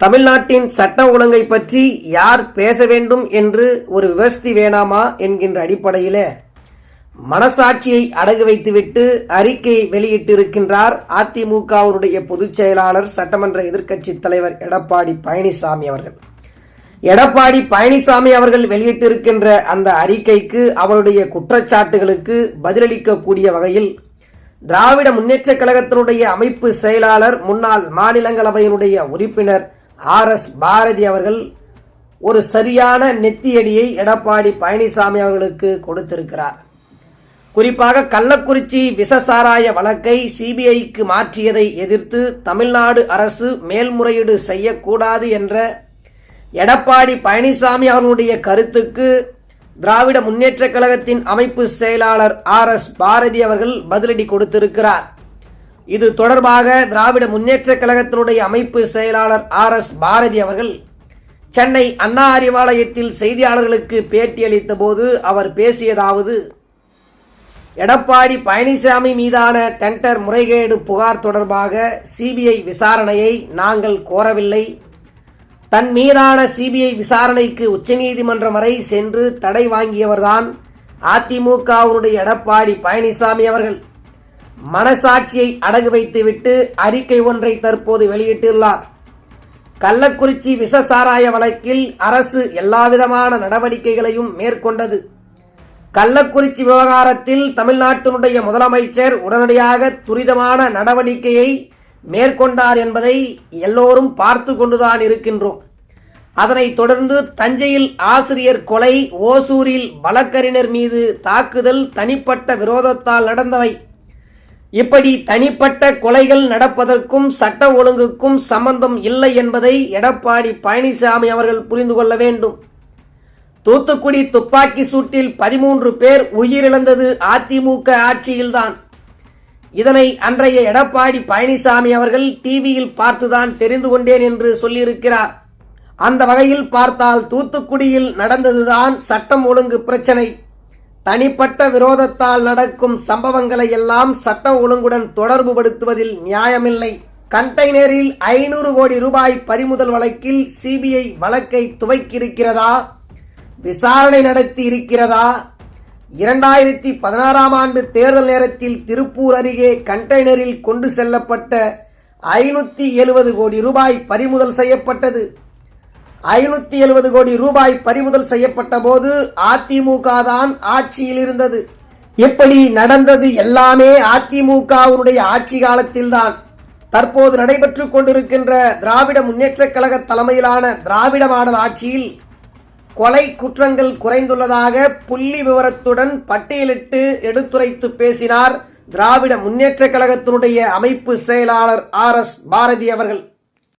தமிழ்நாட்டின் சட்ட ஒழுங்கை பற்றி யார் பேச வேண்டும் என்று ஒரு விவஸ்தி வேணாமா என்கின்ற அடிப்படையில் மனசாட்சியை அடகு வைத்துவிட்டு அறிக்கையை வெளியிட்டிருக்கின்றார் அதிமுகவினுடைய பொதுச் செயலாளர் சட்டமன்ற எதிர்க்கட்சி தலைவர் எடப்பாடி பழனிசாமி அவர்கள். எடப்பாடி பழனிசாமி அவர்கள் வெளியிட்டிருக்கின்ற அந்த அறிக்கைக்கு அவருடைய குற்றச்சாட்டுகளுக்கு பதிலளிக்கக்கூடிய வகையில் திராவிட முன்னேற்றக் கழகத்தினுடைய அமைப்பு செயலாளர் முன்னாள் மாநிலங்களவையினுடைய உறுப்பினர் ஆர்எஸ் பாரதி அவர்கள் ஒரு சரியான நெத்தியடியை எடப்பாடி பழனிசாமி அவர்களுக்கு கொடுத்திருக்கிறார். குறிப்பாக கள்ளக்குறிச்சி விசசாராய வழக்கை சிபிஐக்கு மாற்றியதை எதிர்த்து தமிழ்நாடு அரசு மேல்முறையீடு செய்யக்கூடாது என்ற எடப்பாடி பழனிசாமி அவர்களுடைய கருத்துக்கு திராவிட முன்னேற்றக் கழகத்தின் அமைப்பு செயலாளர் ஆர் எஸ் பாரதி அவர்கள் பதிலடி கொடுத்திருக்கிறார். இது தொடர்பாக திராவிட முன்னேற்ற கழகத்தினுடைய அமைப்பு செயலாளர் ஆர் எஸ் பாரதி அவர்கள் சென்னை அண்ணா அறிவாலயத்தில் செய்தியாளர்களுக்கு பேட்டியளித்த போது அவர் பேசியதாவது எடப்பாடி பழனிசாமி மீதான டெண்டர் முறைகேடு புகார் தொடர்பாக சிபிஐ விசாரணையை நாங்கள் கோரவில்லை. தன் மீதான சிபிஐ விசாரணைக்கு உச்சநீதிமன்றம் வரை சென்று தடை வாங்கியவர்தான் அதிமுகவுடைய எடப்பாடி பழனிசாமி அவர்கள். மனசாட்சியை அடகு வைத்துவிட்டு அறிக்கை ஒன்றை தற்போது வெளியிட்டுள்ளார். கள்ளக்குறிச்சி விசசாராய வழக்கில் அரசு எல்லாவிதமான நடவடிக்கைகளையும் மேற்கொண்டது. கள்ளக்குறிச்சி விவகாரத்தில் தமிழ்நாட்டினுடைய முதலமைச்சர் உடனடியாக துரிதமான நடவடிக்கையை மேற்கொண்டார் என்பதை எல்லோரும் பார்த்து கொண்டுதான் இருக்கின்றோம். அதனைத் தொடர்ந்து தஞ்சையில் ஆசிரியர் கொலை ஓசூரில் வழக்கறிஞர் மீது தாக்குதல் தனிப்பட்ட விரோதத்தால் நடந்தவை. இப்படி தனிப்பட்ட கொலைகள் நடப்பதற்கும் சட்ட ஒழுங்குக்கும் சம்பந்தம் இல்லை என்பதை எடப்பாடி பழனிசாமி அவர்கள் புரிந்து கொள்ள வேண்டும். தூத்துக்குடி துப்பாக்கி சூட்டில் பதிமூன்று பேர் உயிரிழந்தது அதிமுக ஆட்சியில்தான். இதனை அன்றைய எடப்பாடி பழனிசாமி அவர்கள் டிவியில் பார்த்துதான் தெரிந்து கொண்டேன் என்று சொல்லியிருக்கிறார். அந்த வகையில் பார்த்தால் தூத்துக்குடியில் நடந்ததுதான் சட்டம் ஒழுங்கு பிரச்சனை. தனிப்பட்ட விரோதத்தால் நடக்கும் சம்பவங்களை எல்லாம் சட்ட ஒழுங்குடன் தொடர்புபடுத்துவதில் நியாயமில்லை. கண்டெய்னரில் ஐநூறு கோடி ரூபாய் பறிமுதல் வழக்கில் சிபிஐ வழக்கை துவக்கியிருக்கிறதா? விசாரணை நடத்தி இருக்கிறதா இரண்டாயிரத்தி பதினாறாம் ஆண்டு தேர்தல் நேரத்தில் திருப்பூர் அருகே கண்டெய்னரில் கொண்டு செல்லப்பட்ட ஐநூற்றி எழுபது கோடி ரூபாய் பறிமுதல் செய்யப்பட்டது. ஐநூற்றி எழுபது கோடி ரூபாய் பறிமுதல் செய்யப்பட்ட போது அதிமுக தான் ஆட்சியில் இருந்தது. இப்படி நடந்தது எல்லாமே அதிமுகவினுடைய ஆட்சி காலத்தில்தான். தற்போது நடைபெற்று கொண்டிருக்கின்ற திராவிட முன்னேற்ற கழக தலைமையிலான திராவிட மாடல் ஆட்சியில் கொலை குற்றங்கள் குறைந்துள்ளதாக புள்ளி விவரத்துடன் பட்டியலிட்டு எடுத்துரைத்து பேசினார் திராவிட முன்னேற்ற கழகத்தினுடைய அமைப்பு செயலாளர் ஆர் எஸ் பாரதி அவர்கள்.